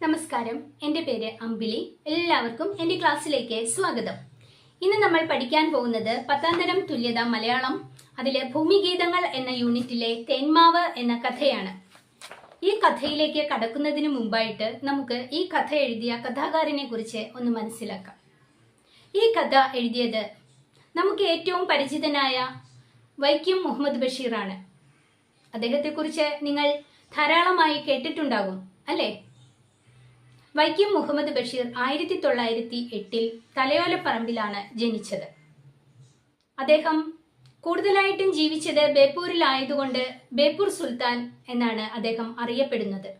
നമസ്കാരം. എന്റെ പേര് അമ്പിളി. എല്ലാവർക്കും എന്റെ ക്ലാസ്സിലേക്ക് സ്വാഗതം. ഇന്ന് നമ്മൾ പഠിക്കാൻ പോകുന്നത് പത്താം തരം തുല്യത മലയാളം അതിലെ ഭൂമിഗീതങ്ങൾ എന്ന യൂണിറ്റിലെ തേന്മാവ് എന്ന കഥയാണ്. ഈ കഥയിലേക്ക് കടക്കുന്നതിന് മുമ്പായിട്ട് നമുക്ക് ഈ കഥ എഴുതിയ കഥാകാരനെ കുറിച്ച് ഒന്ന് മനസ്സിലാക്കാം. ഈ കഥ എഴുതിയത് നമുക്ക് ഏറ്റവും പരിചിതനായ വൈക്കം മുഹമ്മദ് ബഷീറാണ്. അദ്ദേഹത്തെക്കുറിച്ച് നിങ്ങൾ ധാരാളമായി കേട്ടിട്ടുണ്ടാകും അല്ലേ? വൈക്കം മുഹമ്മദ് ബഷീർ ആയിരത്തി തൊള്ളായിരത്തി എട്ടിൽ തലയോലപ്പറമ്പിലാണ് ജനിച്ചത്. അദ്ദേഹം കൂടുതലായിട്ടും ജീവിച്ചത് ബേപ്പൂരിലായതുകൊണ്ട് ബേപ്പൂർ സുൽത്താൻ എന്നാണ് അദ്ദേഹം അറിയപ്പെടുന്നത്.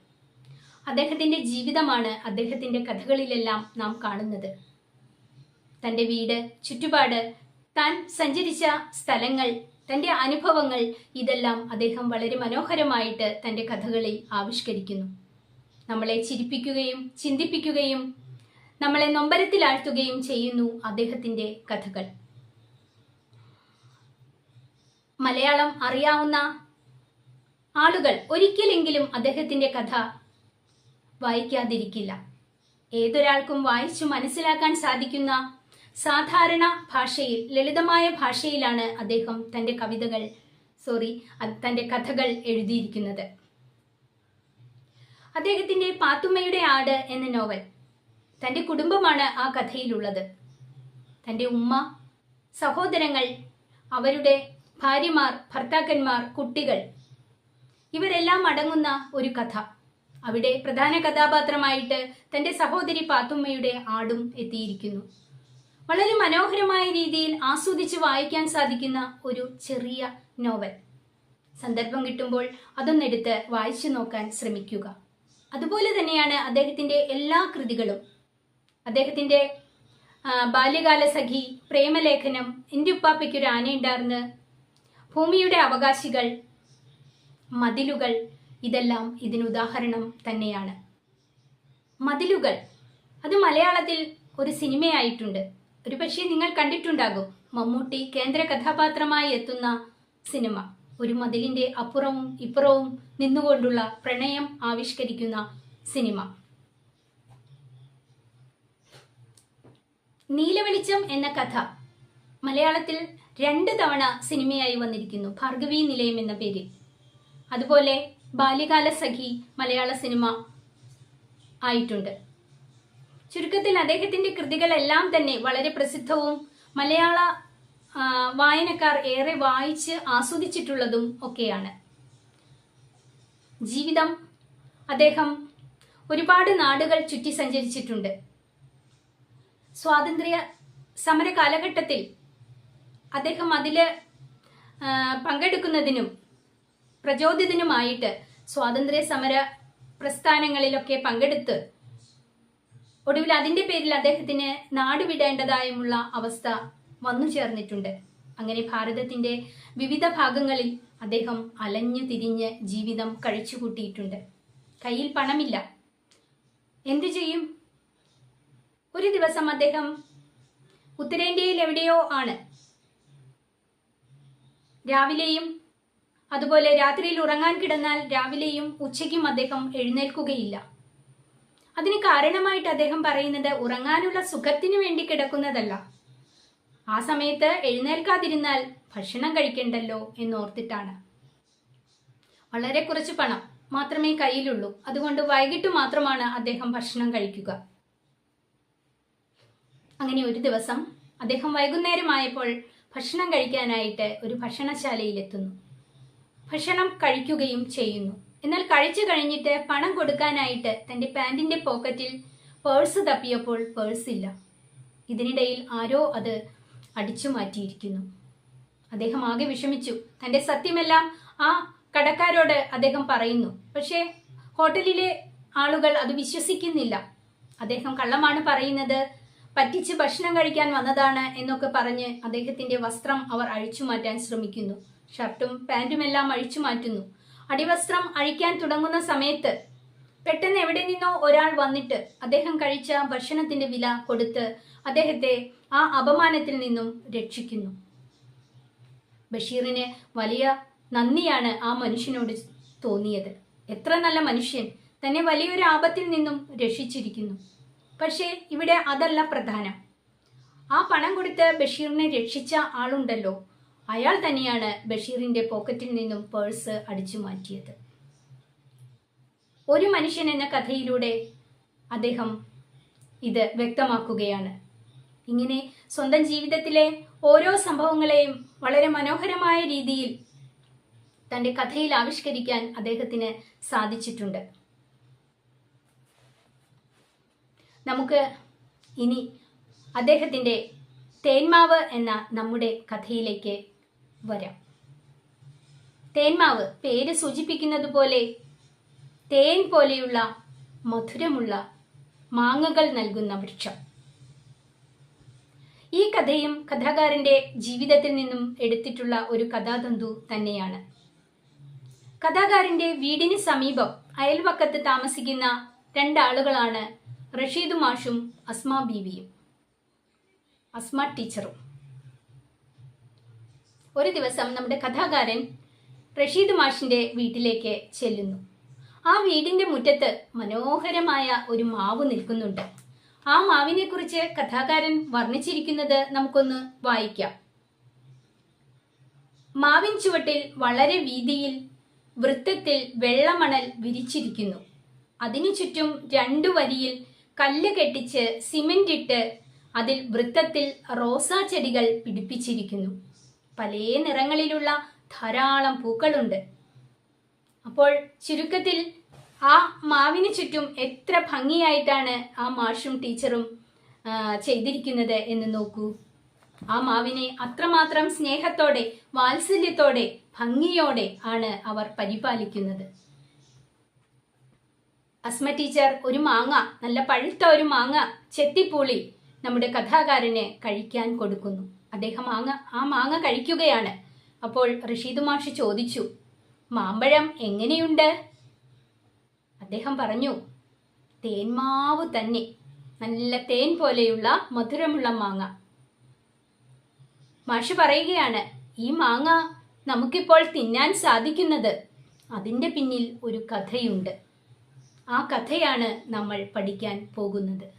അദ്ദേഹത്തിന്റെ ജീവിതമാണ് അദ്ദേഹത്തിന്റെ കഥകളിലെല്ലാം നാം കാണുന്നത്. തന്റെ വീട് ചുറ്റുപാട് താൻ സഞ്ചരിച്ച സ്ഥലങ്ങൾ തന്റെ അനുഭവങ്ങൾ ഇതെല്ലാം അദ്ദേഹം വളരെ മനോഹരമായിട്ട് തന്റെ കഥകളിൽ ആവിഷ്കരിക്കുന്നു. നമ്മളെ ചിരിപ്പിക്കുകയും ചിന്തിപ്പിക്കുകയും നമ്മളെ നൊമ്പരത്തിലാഴ്ത്തുകയും ചെയ്യുന്നു അദ്ദേഹത്തിന്റെ കഥകൾ. മലയാളം അറിയാവുന്ന ആളുകൾ ഒരിക്കലെങ്കിലും അദ്ദേഹത്തിന്റെ കഥ വായിക്കാതിരിക്കില്ല. ഏതൊരാൾക്കും വായിച്ചു മനസ്സിലാക്കാൻ സാധിക്കുന്ന സാധാരണ ഭാഷയിൽ ലളിതമായ ഭാഷയിലാണ് അദ്ദേഹം തന്റെ കവിതകൾ സോറി തന്റെ കഥകൾ എഴുതിയിരിക്കുന്നത്. അദ്ദേഹത്തിന്റെ പാത്തുമ്മയുടെ ആട് എന്ന നോവൽ. തന്റെ കുടുംബമാണ് ആ കഥയിലുള്ളത്. തന്റെ ഉമ്മ സഹോദരങ്ങൾ അവരുടെ ഭാര്യമാർ ഭർത്താക്കന്മാർ കുട്ടികൾ ഇവരെല്ലാം അടങ്ങുന്ന ഒരു കഥ. അവിടെ പ്രധാന കഥാപാത്രമായിട്ട് തന്റെ സഹോദരി പാത്തുമ്മയുടെ ആടും എത്തിയിരിക്കുന്നു. വളരെ മനോഹരമായ രീതിയിൽ ആസ്വദിച്ച് വായിക്കാൻ സാധിക്കുന്ന ഒരു ചെറിയ നോവൽ. സന്ദർഭം കിട്ടുമ്പോൾ അതൊന്നെടുത്ത് വായിച്ചു നോക്കാൻ ശ്രമിക്കുക. അതുപോലെ തന്നെയാണ് അദ്ദേഹത്തിന്റെ എല്ലാ കൃതികളും. അദ്ദേഹത്തിന്റെ ആ, ബാല്യകാല സഖി പ്രേമലേഖനം എന്റെ ഉപ്പാപ്പയ്ക്കൊരു ആനയുണ്ടാർന്ന് ഭൂമിയുടെ അവകാശികൾ മതിലുകൾ ഇതെല്ലാം ഇതിനുദാഹരണം തന്നെയാണ്. മതിലുകൾ അത് മലയാളത്തിൽ ഒരു സിനിമയായിട്ടുണ്ട്. ഒരു പക്ഷേ നിങ്ങൾ കണ്ടിട്ടുണ്ടാകും മമ്മൂട്ടി കേന്ദ്ര കഥാപാത്രമായി എത്തുന്ന സിനിമ. ഒരു മതിലിന്റെ അപ്പുറവും ഇപ്പുറവും നിന്നുകൊണ്ടുള്ള പ്രണയം ആവിഷ്കരിക്കുന്ന സിനിമ. നീലവെളിച്ചം എന്ന കഥ മലയാളത്തിൽ രണ്ട് തവണ സിനിമയായി വന്നിരിക്കുന്നു. ഭാർഗവി നിലയം എന്ന പേരിൽ. അതുപോലെ ബാല്യകാല സഖി മലയാള സിനിമ ആയിട്ടുണ്ട്. ചുരുക്കത്തിൽ അദ്ദേഹത്തിന്റെ കൃതികളെല്ലാം തന്നെ വളരെ പ്രസിദ്ധവും മലയാള വായനക്കാർ ഏറെ വായിച്ച് ആസ്വദിച്ചിട്ടുള്ളതും ഒക്കെയാണ്. ജീവിതം. അദ്ദേഹം ഒരുപാട് നാടുകൾ ചുറ്റി സഞ്ചരിച്ചിട്ടുണ്ട്. സ്വാതന്ത്ര്യ സമര കാലഘട്ടത്തിൽ അദ്ദേഹം അതിൽ പങ്കെടുക്കുന്നതിനും പ്രചോദിതനുമായിട്ട് സ്വാതന്ത്ര്യ സമര പ്രസ്ഥാനങ്ങളിലൊക്കെ പങ്കെടുത്ത് ഒടുവിൽ അതിന്റെ പേരിൽ അദ്ദേഹത്തിന് നാടുവിടേണ്ടതായുമുള്ള അവസ്ഥ വന്നു ചേർന്നിട്ടുണ്ട്. അങ്ങനെ ഭാരതത്തിന്റെ വിവിധ ഭാഗങ്ങളിൽ അദ്ദേഹം അലഞ്ഞു തിരിഞ്ഞ് ജീവിതം കഴിച്ചുകൂട്ടിയിട്ടുണ്ട്. കയ്യിൽ പണമില്ല. എന്തു ചെയ്യും? ഒരു ദിവസം അദ്ദേഹം ഉത്തരേന്ത്യയിൽ എവിടെയോ ആണ്. രാവിലെയും അതുപോലെ രാത്രിയിൽ ഉറങ്ങാൻ കിടന്നാൽ രാവിലെയും ഉച്ചയ്ക്കും അദ്ദേഹം എഴുന്നേൽക്കുകയില്ല. അതിന് കാരണമായിട്ട് അദ്ദേഹം പറയുന്നത് ഉറങ്ങാനുള്ള സുഖത്തിനു വേണ്ടി കിടക്കുന്നതല്ല. ആ സമയത്ത് എഴുന്നേൽക്കാതിരുന്നാൽ ഭക്ഷണം കഴിക്കണ്ടല്ലോ എന്നോർത്തിട്ടാണ്. വളരെ കുറച്ച് പണം മാത്രമേ കയ്യിലുള്ളൂ. അതുകൊണ്ട് വൈകിട്ട് മാത്രമാണ് അദ്ദേഹം ഭക്ഷണം കഴിക്കുക. അങ്ങനെ ഒരു ദിവസം അദ്ദേഹം വൈകുന്നേരമായപ്പോൾ ഭക്ഷണം കഴിക്കാനായിട്ട് ഒരു ഭക്ഷണശാലയിലെത്തുന്നു. ഭക്ഷണം കഴിക്കുകയും ചെയ്യുന്നു. എന്നാൽ കഴിച്ചു കഴിഞ്ഞിട്ട് പണം കൊടുക്കാനായിട്ട് തന്റെ പാന്റിന്റെ പോക്കറ്റിൽ പേഴ്സ് തപ്പിയപ്പോൾ പേഴ്സ് ഇല്ല. ഇതിനിടയിൽ ആരോ അത് അടിച്ചു മാറ്റിയിരിക്കുന്നു. അദ്ദേഹം ആകെ വിഷമിച്ചു. തന്റെ സത്യമെല്ലാം ആ കടക്കാരോട് അദ്ദേഹം പറയുന്നു. പക്ഷേ ഹോട്ടലിലെ ആളുകൾ അത് വിശ്വസിക്കുന്നില്ല. അദ്ദേഹം കള്ളമാണ് പറയുന്നത്. പറ്റിച്ച് ഭക്ഷണം കഴിക്കാൻ വന്നതാണ് എന്നൊക്കെ പറഞ്ഞ് അദ്ദേഹത്തിന്റെ വസ്ത്രം അവർ അഴിച്ചു മാറ്റാൻ ശ്രമിക്കുന്നു. ഷർട്ടും പാന്റുമെല്ലാം അഴിച്ചു മാറ്റുന്നു. അടിവസ്ത്രം അഴിക്കാൻ തുടങ്ങുന്ന സമയത്ത് പെട്ടെന്ന് എവിടെ നിന്നോ ഒരാൾ വന്നിട്ട് അദ്ദേഹം കഴിച്ച ഭക്ഷണത്തിന്റെ വില കൊടുത്ത് അദ്ദേഹത്തെ ആ അപമാനത്തിൽ നിന്നും രക്ഷിക്കുന്നു. ബഷീറിന് വലിയ നന്ദിയാണ് ആ മനുഷ്യനോട് തോന്നിയത്. എത്ര നല്ല മനുഷ്യൻ തന്നെ വലിയൊരു ആപത്തിൽ നിന്നും രക്ഷിച്ചിരിക്കുന്നു. പക്ഷേ ഇവിടെ അതല്ല പ്രധാനം. ആ പണം കൊടുത്ത് ബഷീറിനെ രക്ഷിച്ച ആളുണ്ടല്ലോ. അയാൾ തന്നെയാണ് ബഷീറിന്റെ പോക്കറ്റിൽ നിന്നും പേഴ്സ് അടിച്ചു മാറ്റിയത്. ഒരു മനുഷ്യൻ എന്ന കഥയിലൂടെ അദ്ദേഹം ഇത് വ്യക്തമാക്കുകയാണ്. ഇങ്ങനെ സ്വന്തം ജീവിതത്തിലെ ഓരോ സംഭവങ്ങളെയും വളരെ മനോഹരമായ രീതിയിൽ തന്റെ കഥയിൽ ആവിഷ്കരിക്കാൻ അദ്ദേഹത്തിന് സാധിച്ചിട്ടുണ്ട്. നമുക്ക് ഇനി അദ്ദേഹത്തിന്റെ തേന്മാവ് എന്ന നമ്മുടെ കഥയിലേക്ക് വരാം. തേന്മാവ് പേര് സൂചിപ്പിക്കുന്നത് പോലെ തേൻ പോലെയുള്ള മധുരമുള്ള മാങ്ങകൾ നൽകുന്ന വൃക്ഷം. ഈ കഥയും കഥാകാരന്റെ ജീവിതത്തിൽ നിന്നും എടുത്തിട്ടുള്ള ഒരു കഥാതന്തു തന്നെയാണ്. കഥാകാരന്റെ വീടിന് സമീപം അയൽവക്കത്ത് താമസിക്കുന്ന രണ്ടാളുകളാണ് റഷീദ് മാഷും അസ്മ ബീവിയും. അസ്മ ടീച്ചറും. ഒരു ദിവസം നമ്മുടെ കഥാകാരൻ റഷീദ് മാഷിന്റെ വീട്ടിലേക്ക് ചെല്ലുന്നു. ആ വീടിന്റെ മുറ്റത്ത് മനോഹരമായ ഒരു മാവ് നിൽക്കുന്നുണ്ട്. ആ മാവിനെ കുറിച്ച് കഥാകാരൻ വർണിച്ചിരിക്കുന്നത് നമുക്കൊന്ന് വായിക്കാം. മാവിൻ ചുവട്ടിൽ വളരെ വീതിയിൽ വൃത്തത്തിൽ വെള്ളമണൽ വിരിച്ചിരിക്കുന്നു. അതിനു ചുറ്റും രണ്ടു വരിയിൽ കല്ല് കെട്ടിച്ച് സിമെന്റ് ഇട്ട് അതിൽ വൃത്തത്തിൽ റോസാ ചെടികൾ പിടിപ്പിച്ചിരിക്കുന്നു. പല നിറങ്ങളിലുള്ള ധാരാളം പൂക്കളുണ്ട്. അപ്പോൾ ചുരുക്കത്തിൽ ആ മാവിന് ചുറ്റും എത്ര ഭംഗിയായിട്ടാണ് ആ മാഷും ടീച്ചറും ചെയ്തിരിക്കുന്നത് എന്ന് നോക്കൂ. ആ മാവിനെ അത്രമാത്രം സ്നേഹത്തോടെ വാത്സല്യത്തോടെ ഭംഗിയോടെ ആണ് അവർ പരിപാലിക്കുന്നത്. അസ്മ ടീച്ചർ ഒരു മാങ്ങ നല്ല പഴുത്ത ഒരു മാങ്ങ ചെത്തിപ്പൂളി നമ്മുടെ കഥാകാരന് കഴിക്കാൻ കൊടുക്കുന്നു. അദ്ദേഹം മാങ്ങ ആ മാങ്ങ കഴിക്കുകയാണ്. അപ്പോൾ റഷീദ് മാഷ് ചോദിച്ചു മാമ്പഴം എങ്ങനെയുണ്ട്? അദ്ദേഹം പറഞ്ഞു തേന്മാവ് തന്നെ. നല്ല തേൻ പോലെയുള്ള മധുരമുള്ള മാങ്ങ. മാഷ് പറയുകയാണ് ഈ മാങ്ങ നമുക്കിപ്പോൾ തിന്നാൻ സാധിക്കുന്നത് അതിന്റെ പിന്നിൽ ഒരു കഥയുണ്ട്. ആ കഥയാണ് നമ്മൾ പഠിക്കാൻ പോകുന്നത്.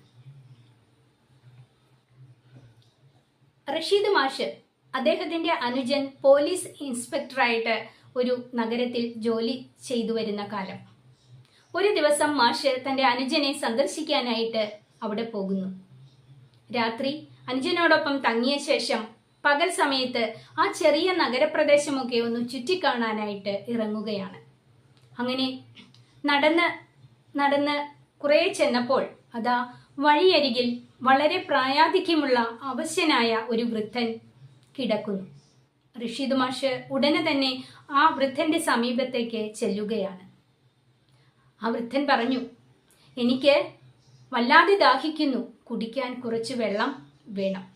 റഷീദ് മാഷ് അദ്ദേഹത്തിന്റെ അനുജൻ പോലീസ് ഇൻസ്പെക്ടറായിട്ട് ഒരു നഗരത്തിൽ ജോലി ചെയ്തു വരുന്ന കാലം. ഒരു ദിവസം മാഷ് തന്റെ അനുജനെ സന്ദർശിക്കാനായിട്ട് അവിടെ പോകുന്നു. രാത്രി അനുജനോടൊപ്പം തങ്ങിയ ശേഷം പകൽ സമയത്ത് ആ ചെറിയ നഗരപ്രദേശമൊക്കെ ഒന്ന് ചുറ്റിക്കാണാനായിട്ട് ഇറങ്ങുകയാണ്. അങ്ങനെ നടന്ന് നടന്ന് കുറേ ചെന്നപ്പോൾ അതാ വഴിയരികിൽ വളരെ പ്രായാധിക്യമുള്ള അവശ്യനായ ഒരു വൃദ്ധൻ കിടക്കുന്നു. ഋഷിദ് മാഷ് ഉടനെ തന്നെ ആ വൃദ്ധന്റെ സമീപത്തേക്ക് ചെല്ലുകയാണ്. ആ വൃദ്ധൻ പറഞ്ഞു എനിക്ക് വല്ലാതെ ദാഹിക്കുന്നു. കുടിക്കാൻ കുറച്ച് വെള്ളം വേണം.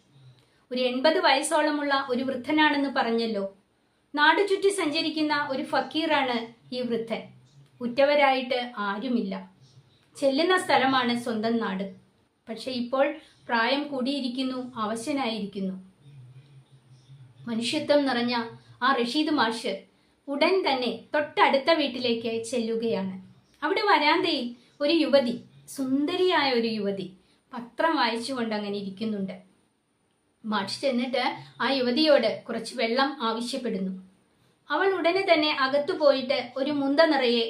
ഒരു എൺപത് വയസ്സോളമുള്ള ഒരു വൃദ്ധനാണെന്ന് പറഞ്ഞല്ലോ. നാടു ചുറ്റി സഞ്ചരിക്കുന്ന ഒരു ഫക്കീറാണ് ഈ വൃദ്ധൻ. ഉറ്റവരായിട്ട് ആരുമില്ല. ചെല്ലുന്ന സ്ഥലമാണ് സ്വന്തം നാട്. പക്ഷെ ഇപ്പോൾ പ്രായം കൂടിയിരിക്കുന്നു അവശനായിരിക്കുന്നു. മനുഷ്യത്വം നിറഞ്ഞ ആ റഷീദ് മാഷ് ഉടൻ തന്നെ തൊട്ടടുത്ത വീട്ടിലേക്ക് ചെല്ലുകയാണ്. അവിടെ വരാന്തയിൽ ഒരു യുവതി സുന്ദരിയായ ഒരു യുവതി പത്രം വായിച്ചുകൊണ്ട് അങ്ങനെ ഇരിക്കുന്നുണ്ട്. മാഷ് ചെന്നിട്ട് ആ യുവതിയോട് കുറച്ച് വെള്ളം ആവശ്യപ്പെടുന്നു. അവൾ ഉടനെ തന്നെ അകത്തു പോയിട്ട് ഒരു മുന്ത നിറയെ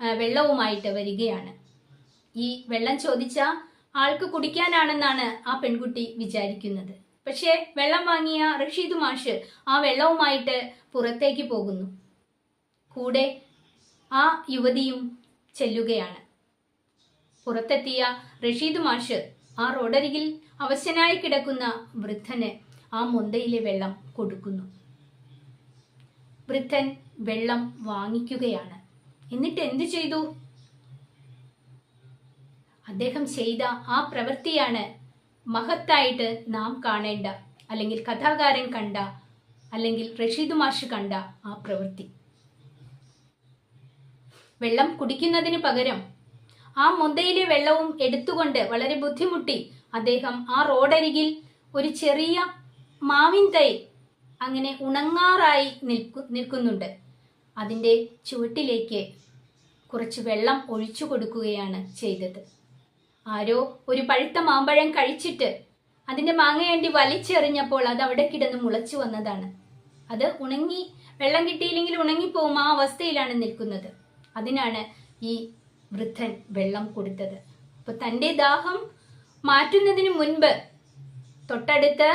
വെള്ളവുമായിട്ട് വരികയാണ്. ഈ വെള്ളം ചോദിച്ച ആൾക്ക് കുടിക്കാനാണെന്നാണ് ആ പെൺകുട്ടി വിചാരിക്കുന്നത്. പക്ഷേ വെള്ളം വാങ്ങിയ റഷീദ് മാഷ് ആ വെള്ളവുമായിട്ട് പുറത്തേക്ക് പോകുന്നു. കൂടെ ആ യുവതിയും ചെല്ലുകയാണ്. പുറത്തെത്തിയ റഷീദ് മാഷ് ആ റോഡരികിൽ അവശനായി കിടക്കുന്ന വൃദ്ധന് ആ മുന്തയിലെ വെള്ളം കൊടുക്കുന്നു. വൃദ്ധൻ വെള്ളം വാങ്ങിക്കുകയാണ്. എന്നിട്ട് എന്തു ചെയ്തു? അദ്ദേഹം ചെയ്ത ആ പ്രവൃത്തിയാണ് മഹത്തായിട്ട് നാം കാണേണ്ട അല്ലെങ്കിൽ കഥാകാരൻ കണ്ട അല്ലെങ്കിൽ റഷീദ് മാഷ് കണ്ട ആ പ്രവൃത്തി. വെള്ളം കുടിക്കുന്നതിന് പകരം ആ മൊന്തയിലെ വെള്ളവും എടുത്തുകൊണ്ട് വളരെ ബുദ്ധിമുട്ടി അദ്ദേഹം ആ റോഡരികിൽ ഒരു ചെറിയ മാവിൻ തൈ അങ്ങനെ ഉണങ്ങാറായി നിൽക്കു നിൽക്കുന്നുണ്ട്. അതിന്റെ ചുവട്ടിലേക്ക് കുറച്ച് വെള്ളം ഒഴിച്ചു കൊടുക്കുകയാണ് ചെയ്തത്. ആരോ ഒരു പഴുത്ത മാമ്പഴം കഴിച്ചിട്ട് അതിന്റെ മാങ്ങയണ്ടി വലിച്ചെറിഞ്ഞപ്പോൾ അത് അവിടെ കിടന്ന് മുളച്ചു വന്നതാണ്. അത് ഉണങ്ങി വെള്ളം കിട്ടിയില്ലെങ്കിൽ ഉണങ്ങിപ്പോവും ആ അവസ്ഥയിലാണ് നിൽക്കുന്നത്. അതിനാണ് ഈ വൃദ്ധൻ വെള്ളം കൊടുത്തത്. അപ്പൊ തന്റെ ദാഹം മാറ്റുന്നതിന് മുൻപ് തൊട്ടടുത്ത്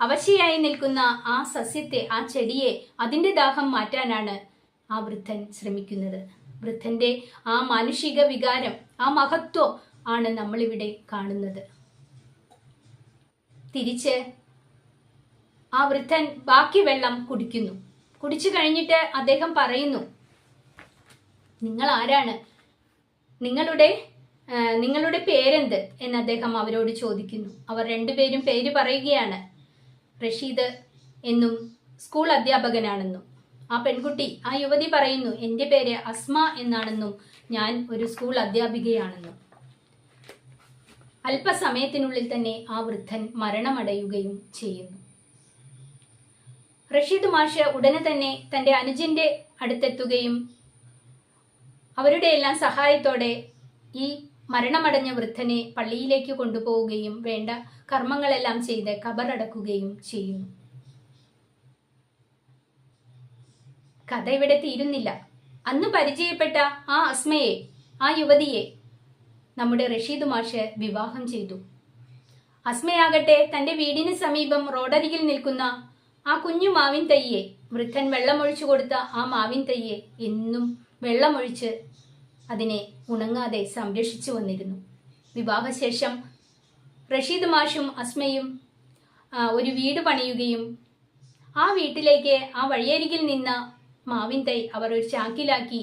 അവശയായി നിൽക്കുന്ന ആ സസ്യത്തെ ആ ചെടിയെ അതിന്റെ ദാഹം മാറ്റാനാണ് ആ വൃദ്ധൻ ശ്രമിക്കുന്നത്. വൃദ്ധന്റെ ആ മാനുഷിക വികാരം ആ മഹത്വം ആണ് നമ്മളിവിടെ കാണുന്നത്. തിരിച്ച് ആ വൃദ്ധൻ ബാക്കി വെള്ളം കുടിക്കുന്നു. കുടിച്ചു കഴിഞ്ഞിട്ട് അദ്ദേഹം പറയുന്നു നിങ്ങൾ ആരാണ്? നിങ്ങളുടെ നിങ്ങളുടെ പേരെന്ത്? എന്ന് അദ്ദേഹം അവരോട് ചോദിക്കുന്നു. അവർ രണ്ടുപേരും പേര് പറയുകയാണ് റഷീദ് എന്നും സ്കൂൾ അധ്യാപകനാണെന്നും. ആ പെൺകുട്ടി ആ യുവതി പറയുന്നു എന്റെ പേര് അസ്മ എന്നാണെന്നും ഞാൻ ഒരു സ്കൂൾ അധ്യാപികയാണെന്നും. അല്പസമയത്തിനുള്ളിൽ തന്നെ ആ വൃദ്ധൻ മരണമടയുകയും ചെയ്യുന്നു. റഷീദ് മാഷ് ഉടനെ തന്നെ തന്റെ അനുജന്റെ അടുത്തെത്തുകയും അവരുടെ എല്ലാം സഹായത്തോടെ ഈ മരണമടഞ്ഞ വൃദ്ധനെ പള്ളിയിലേക്ക് കൊണ്ടുപോവുകയും വേണ്ട കർമ്മങ്ങളെല്ലാം ചെയ്ത് കബറടക്കുകയും ചെയ്യുന്നു. കഥ ഇവിടെ തീരുന്നില്ല. അന്ന് പരിചയപ്പെട്ട ആ അസ്മയെ ആ യുവതിയെ നമ്മുടെ റഷീദ് മാഷ് വിവാഹം ചെയ്തു. അസ്മയാകട്ടെ തന്റെ വീടിന് സമീപം റോഡരികിൽ നിൽക്കുന്ന ആ കുഞ്ഞു മാവിൻ തയ്യെ വൃദ്ധൻ വെള്ളമൊഴിച്ചു കൊടുത്ത ആ മാവിൻ തയ്യെ എന്നും വെള്ളമൊഴിച്ച് അതിനെ ഉണങ്ങാതെ സംരക്ഷിച്ചു വന്നിരുന്നു. വിവാഹശേഷം റഷീദ് മാഷും അസ്മയും ഒരു വീട് പണിയുകയും ആ വീട്ടിലേക്ക് ആ വഴിയരികിൽ നിന്ന മാവിൻ തൈ അവർ ഒരു ചാക്കിലാക്കി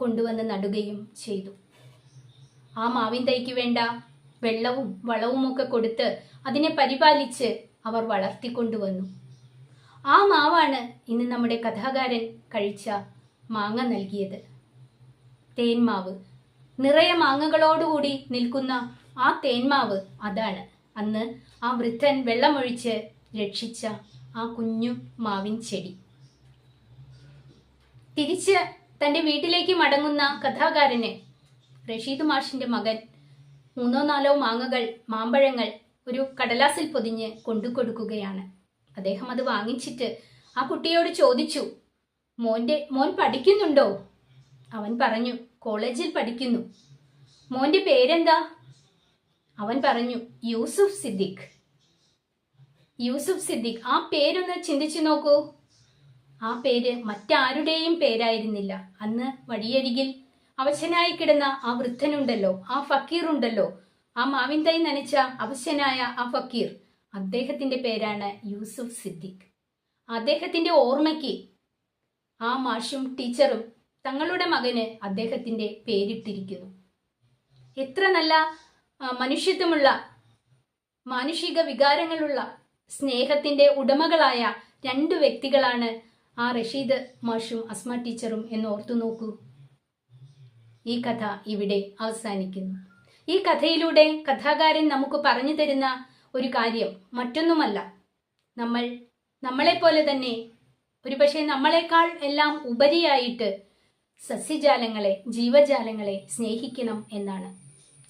കൊണ്ടുവന്ന് നടുകയും ചെയ്തു. ആ മാവിൻ തൈക്ക് വേണ്ട. വെള്ളവും വളവുമൊക്കെ കൊടുത്ത് അതിനെ പരിപാലിച്ച് അവർ വളർത്തിക്കൊണ്ടുവന്നു. ആ മാവാണ് ഇന്ന് നമ്മുടെ കഥാകാരൻ കഴിച്ച മാങ്ങ നൽകിയത്. തേന്മാവ് നിറയെ മാങ്ങകളോടുകൂടി നിൽക്കുന്ന ആ തേന്മാവ് അതാണ്. അന്ന് ആ വൃദ്ധൻ വെള്ളമൊഴിച്ച് രക്ഷിച്ച ആ കുഞ്ഞു മാവിൻ ചെടി. തിരിച്ച് തന്റെ വീട്ടിലേക്ക് മടങ്ങുന്ന കഥാകാരന് റഷീദ് മാഷിന്റെ മകൻ. മൂന്നോ നാലോ മാങ്ങകൾ മാമ്പഴങ്ങൾ ഒരു കടലാസിൽ പൊതിഞ്ഞ് കൊണ്ടുകൊടുക്കുകയാണ് അദ്ദേഹം അത് വാങ്ങിച്ചിട്ട് ആ കുട്ടിയോട് ചോദിച്ചു മോന്റെ മോൻ പഠിക്കുന്നുണ്ടോ? അവൻ പറഞ്ഞു കോളേജിൽ പഠിക്കുന്നു. മോന്റെ പേരെന്താ? അവൻ പറഞ്ഞു യൂസുഫ് സിദ്ദിഖ്. യൂസുഫ് സിദ്ദിഖ് ആ പേരൊന്ന് ചിന്തിച്ചു നോക്കൂ. ആ പേര് മറ്റാരുടെയും പേരായിരുന്നില്ല. അന്ന് വഴിയരികിൽ അവശനായി കിടന്ന ആ വൃദ്ധനുണ്ടല്ലോ ആ ഫക്കീർ ഉണ്ടല്ലോ ആ മാവിൻ തൈ നനച്ച അവശനായ ആ ഫക്കീർ. അദ്ദേഹത്തിന്റെ പേരാണ് യൂസുഫ് സിദ്ദിഖ്. അദ്ദേഹത്തിന്റെ ഓർമ്മയ്ക്ക് ആ മാഷും ടീച്ചറും തങ്ങളുടെ മകന് അദ്ദേഹത്തിന്റെ പേരിട്ടിരിക്കുന്നു. എത്ര നല്ല മനുഷ്യത്വമുള്ള മാനുഷിക വികാരങ്ങളുള്ള സ്നേഹത്തിന്റെ ഉടമകളായ രണ്ടു വ്യക്തികളാണ് ആ റഷീദ് മാഷും അസ്മ ടീച്ചറും എന്ന് ഓർത്തു നോക്കൂ. ഈ കഥ ഇവിടെ അവസാനിക്കുന്നു. ഈ കഥയിലൂടെ കഥാകാരൻ നമുക്ക് പറഞ്ഞു തരുന്ന ഒരു കാര്യം മറ്റൊന്നുമല്ല. നമ്മൾ നമ്മളെപ്പോലെ തന്നെ ഒരുപക്ഷെ നമ്മളെക്കാൾ എല്ലാം ഉപരിയായിട്ട് സസ്യജാലങ്ങളെ ജീവജാലങ്ങളെ സ്നേഹിക്കണം എന്നാണ്.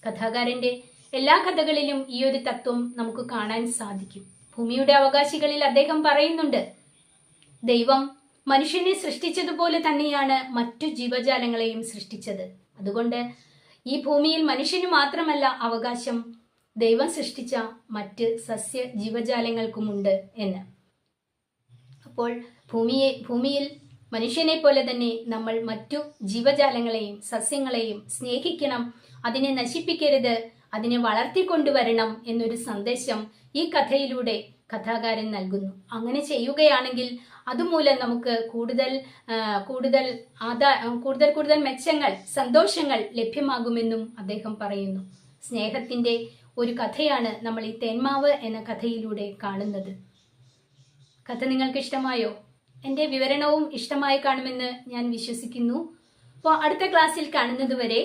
കഥാകാരന്റെ എല്ലാ കഥകളിലും ഈ ഒരു തത്വം നമുക്ക് കാണാൻ സാധിക്കും. ഭൂമിയുടെ അവകാശികളിൽ അദ്ദേഹം പറയുന്നുണ്ട് ദൈവം മനുഷ്യനെ സൃഷ്ടിച്ചതുപോലെ തന്നെയാണ് മറ്റു ജീവജാലങ്ങളെയും സൃഷ്ടിച്ചത്. അതുകൊണ്ട് ഈ ഭൂമിയിൽ മനുഷ്യന് മാത്രമല്ല അവകാശം ദൈവം സൃഷ്ടിച്ച മറ്റ് സസ്യ ജീവജാലങ്ങൾക്കുമുണ്ട് എന്ന്. അപ്പോൾ ഭൂമിയെ ഭൂമിയിൽ മനുഷ്യനെ പോലെ തന്നെ നമ്മൾ മറ്റു ജീവജാലങ്ങളെയും സസ്യങ്ങളെയും സ്നേഹിക്കണം അതിനെ നശിപ്പിക്കരുത് അതിനെ വളർത്തിക്കൊണ്ടുവരണം എന്നൊരു സന്ദേശം ഈ കഥയിലൂടെ കഥാകാരൻ നൽകുന്നു. അങ്ങനെ ചെയ്യുകയാണെങ്കിൽ അതുമൂലം നമുക്ക് കൂടുതൽ കൂടുതൽ ആദാ കൂടുതൽ കൂടുതൽ മെച്ചങ്ങൾ സന്തോഷങ്ങൾ ലഭ്യമാകുമെന്നും അദ്ദേഹം പറയുന്നു. സ്നേഹത്തിന്റെ ഒരു കഥയാണ് നമ്മൾ ഈ തേന്മാവ് എന്ന കഥയിലൂടെ കാണുന്നത്. കഥ നിങ്ങൾക്ക് ഇഷ്ടമായോ എന്റെ വിവരണവും ഇഷ്ടമായി കാണുമെന്ന് ഞാൻ വിശ്വസിക്കുന്നു. അപ്പോൾ അടുത്ത ക്ലാസ്സിൽ കാണുന്നത് വരെ